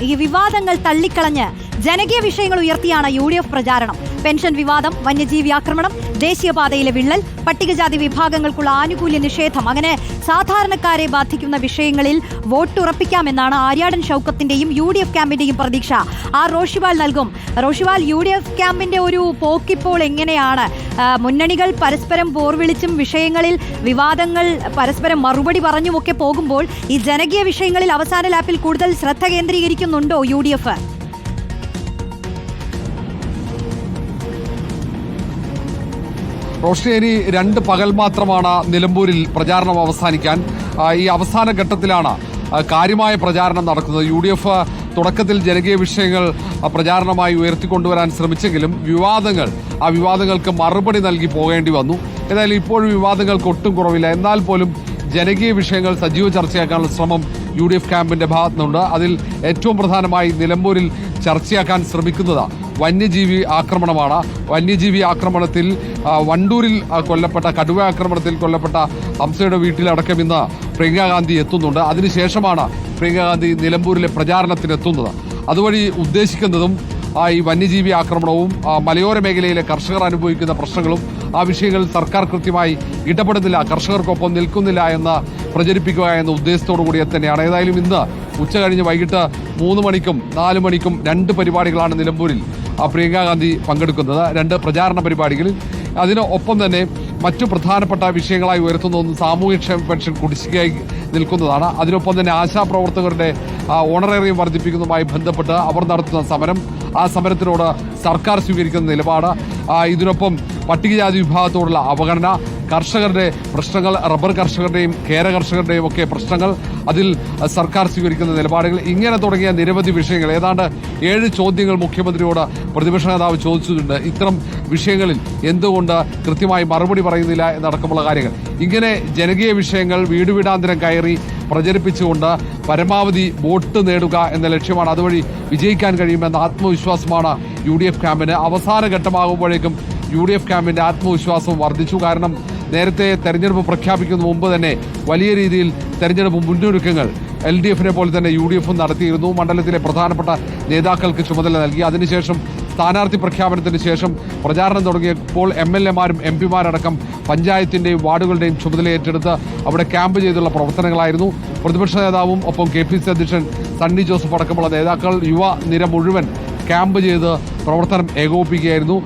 ഈ വിവാദങ്ങൾ തള്ളിക്കളഞ്ഞ് ജനകീയ വിഷയങ്ങൾ ഉയർത്തിയാണ് യു ഡി എഫ് പ്രചാരണം. പെൻഷൻ വിവാദം വന്യജീവി ആക്രമണം ദേശീയപാതയിലെ വിള്ളൽ പട്ടികജാതി വിഭാഗങ്ങൾക്കുള്ള ആനുകൂല്യ നിഷേധം. അങ്ങനെ സാധാരണക്കാരെ ബാധിക്കുന്ന വിഷയങ്ങളിൽ വോട്ടുറപ്പിക്കാമെന്നാണ് ആര്യാടൻ ഷൗക്കത്തിന്റെയും യു ഡി എഫ് ക്യാമ്പിന്റെയും പ്രതീക്ഷ. ആർ റോഷിവാൾ നൽകും. റോഷിവാൾ യു ഡി എഫ് ക്യാമ്പിന്റെ ഒരു പോക്കിപ്പോൾ എങ്ങനെയാണ്? മുന്നണികൾ പരസ്പരം പോർവിളിച്ചും വിഷയങ്ങളിൽ വിവാദങ്ങൾ പരസ്പരം മറുപടി പറഞ്ഞുമൊക്കെ പോകുമ്പോൾ ഈ ജനകീയ വിഷയങ്ങളിൽ അവസാന ലാപ്പിൽ കൂടുതൽ ശ്രദ്ധ കേന്ദ്രീകരിക്കുന്നുണ്ടോ യു ഡി എഫ്? റോഷ്നി രണ്ട് പകൽ മാത്രമാണ് നിലമ്പൂരിൽ പ്രചാരണം അവസാനിക്കാൻ ഈ അവസാന ഘട്ടത്തിലാണ് കാര്യമായ പ്രചാരണം നടക്കുന്നത്. യു ഡി എഫ് തുടക്കത്തിൽ ജനകീയ വിഷയങ്ങൾ പ്രചാരണമായി ഉയർത്തിക്കൊണ്ടുവരാൻ ശ്രമിച്ചെങ്കിലും വിവാദങ്ങൾ ആ വിവാദങ്ങൾക്ക് മറുപടി നൽകി പോകേണ്ടി വന്നു. ഏതായാലും ഇപ്പോഴും വിവാദങ്ങൾക്ക് ഒട്ടും കുറവില്ല. എന്നാൽ പോലും ജനകീയ വിഷയങ്ങൾ സജീവ ചർച്ചയാക്കാനുള്ള ശ്രമം യു ഡി എഫ് ക്യാമ്പിന്റെ ഭാഗത്തുനിന്നുണ്ട്. അതിൽ ഏറ്റവും പ്രധാനമായി നിലമ്പൂരിൽ ചർച്ചയാക്കാൻ ശ്രമിക്കുന്നത് വന്യജീവി ആക്രമണമാണ്. വന്യജീവി ആക്രമണത്തിൽ വണ്ടൂരിൽ കൊല്ലപ്പെട്ട കടുവ ആക്രമണത്തിൽ കൊല്ലപ്പെട്ട ഹംസയുടെ വീട്ടിലടക്കം ഇന്ന് പ്രിയങ്ക ഗാന്ധി എത്തുന്നുണ്ട്. അതിനുശേഷമാണ് പ്രിയങ്ക ഗാന്ധി നിലമ്പൂരിലെ പ്രചാരണത്തിനെത്തുന്നത് അതുവഴി ഉദ്ദേശിക്കുന്നതും ഈ വന്യജീവി ആക്രമണവും മലയോര മേഖലയിലെ കർഷകർ അനുഭവിക്കുന്ന പ്രശ്നങ്ങളും ആ വിഷയങ്ങൾ സർക്കാർ കൃത്യമായി ഇടപെടുന്നില്ല കർഷകർക്കൊപ്പം നിൽക്കുന്നില്ല എന്ന് പ്രചരിപ്പിക്കുക എന്ന ഉദ്ദേശത്തോടു കൂടി തന്നെയാണ്. ഏതായാലും ഇന്ന് ഉച്ച കഴിഞ്ഞ് വൈകിട്ട് മൂന്ന് മണിക്കും നാല് മണിക്കും രണ്ട് പരിപാടികളാണ് നിലമ്പൂരിൽ പ്രിയങ്ക ഗാന്ധി പങ്കെടുക്കുന്നത്. രണ്ട് പ്രചാരണ പരിപാടികളിൽ അതിന് ഒപ്പം തന്നെ മറ്റു പ്രധാനപ്പെട്ട വിഷയങ്ങളായി ഉയർത്തുന്ന ഒന്ന് സാമൂഹ്യക്ഷേമ പെൻഷൻ കുടിശ്ശികയായി നിൽക്കുന്നതാണ്. അതിനൊപ്പം തന്നെ ആശാപ്രവർത്തകരുടെ ഓണറേറിയം വർദ്ധിപ്പിക്കുന്നതുമായി ബന്ധപ്പെട്ട് അവർ നടത്തുന്ന സമരം. ആ സമരത്തിനോട് സർക്കാർ സ്വീകരിക്കുന്ന നിലപാട് ഇതിനൊപ്പം പട്ടികജാതി വിഭാഗത്തോടുള്ള അവഗണന കർഷകരുടെ പ്രശ്നങ്ങൾ റബ്ബർ കർഷകരുടെയും കേര കർഷകരുടെയും ഒക്കെ പ്രശ്നങ്ങൾ അതിൽ സർക്കാർ സ്വീകരിക്കുന്ന നിലപാടുകൾ ഇങ്ങനെ തുടങ്ങിയ നിരവധി വിഷയങ്ങൾ. ഏതാണ്ട് ഏഴ് ചോദ്യങ്ങൾ മുഖ്യമന്ത്രിയോട് പ്രതിപക്ഷ നേതാവ് ചോദിച്ചിട്ടുണ്ട്. ഇത്തരം വിഷയങ്ങളിൽ എന്തുകൊണ്ട് കൃത്യമായി മറുപടി പറയുന്നില്ല എന്നടക്കമുള്ള കാര്യങ്ങൾ. ഇങ്ങനെ ജനകീയ വിഷയങ്ങൾ വീടുവീടാന്തരം കയറി പ്രചരിപ്പിച്ചുകൊണ്ട് പരമാവധി വോട്ട് നേടുക എന്ന ലക്ഷ്യമാണ് അതുവഴി വിജയിക്കാൻ കഴിയുമെന്ന ആത്മവിശ്വാസമാണ് യു ഡി എഫ് ക്യാമ്പിന് അവസാന ഘട്ടമാകുമ്പോഴേക്കും യു ഡി എഫ് ക്യാമ്പിന്റെ ആത്മവിശ്വാസം വർദ്ധിച്ചു. കാരണം നേരത്തെ തെരഞ്ഞെടുപ്പ് പ്രഖ്യാപിക്കുന്ന മുമ്പ് തന്നെ വലിയ രീതിയിൽ തെരഞ്ഞെടുപ്പ് മുന്നൊരുക്കങ്ങൾ എൽ ഡി എഫിനെ പോലെ തന്നെ യു ഡി എഫും നടത്തിയിരുന്നു. മണ്ഡലത്തിലെ പ്രധാനപ്പെട്ട നേതാക്കൾക്ക് ചുമതല നൽകി. അതിനുശേഷം സ്ഥാനാർത്ഥി പ്രഖ്യാപനത്തിന് ശേഷം പ്രചാരണം തുടങ്ങിയപ്പോൾ എം എൽ എമാരും എം പിമാരടക്കം പഞ്ചായത്തിന്റെയും വാർഡുകളുടെയും ചുമതല ഏറ്റെടുത്ത് അവിടെ ക്യാമ്പ് ചെയ്തുള്ള പ്രവർത്തനങ്ങളായിരുന്നു. പ്രതിപക്ഷ നേതാവും ഒപ്പം കെ പി സി അധ്യക്ഷൻ സണ്ണി ജോസഫ് അടക്കമുള്ള നേതാക്കൾ യുവ നിര മുഴുവൻ ക്യാമ്പ് ചെയ്ത് പ്രവർത്തനം ഏകോപിപ്പിക്കുകയായിരുന്നു.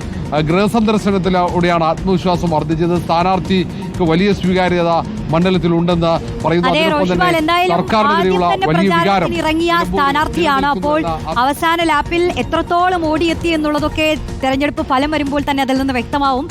ഗൃഹസന്ദർശനത്തിലൂടെയാണ് ആത്മവിശ്വാസം വർദ്ധിച്ചത്. സ്ഥാനാർത്ഥിക്ക് വലിയ സ്വീകാര്യത മണ്ഡലത്തിലുണ്ടെന്ന് പറയുന്നു. പറയുന്നത് അതിനൊപ്പം തന്നെ സർക്കാരിനെതിരെയുള്ള വലിയ വികാരം ഇറങ്ങിയ സ്ഥാനാർത്ഥിയാണ്. അപ്പോൾ അവസാന ലാപ്പിൽ എത്രത്തോളം ഓടിയെത്തി എന്നുള്ളതൊക്കെ തെരഞ്ഞെടുപ്പ് ഫലം വരുമ്പോൾ തന്നെ അതിൽ നിന്ന് വ്യക്തമാവും.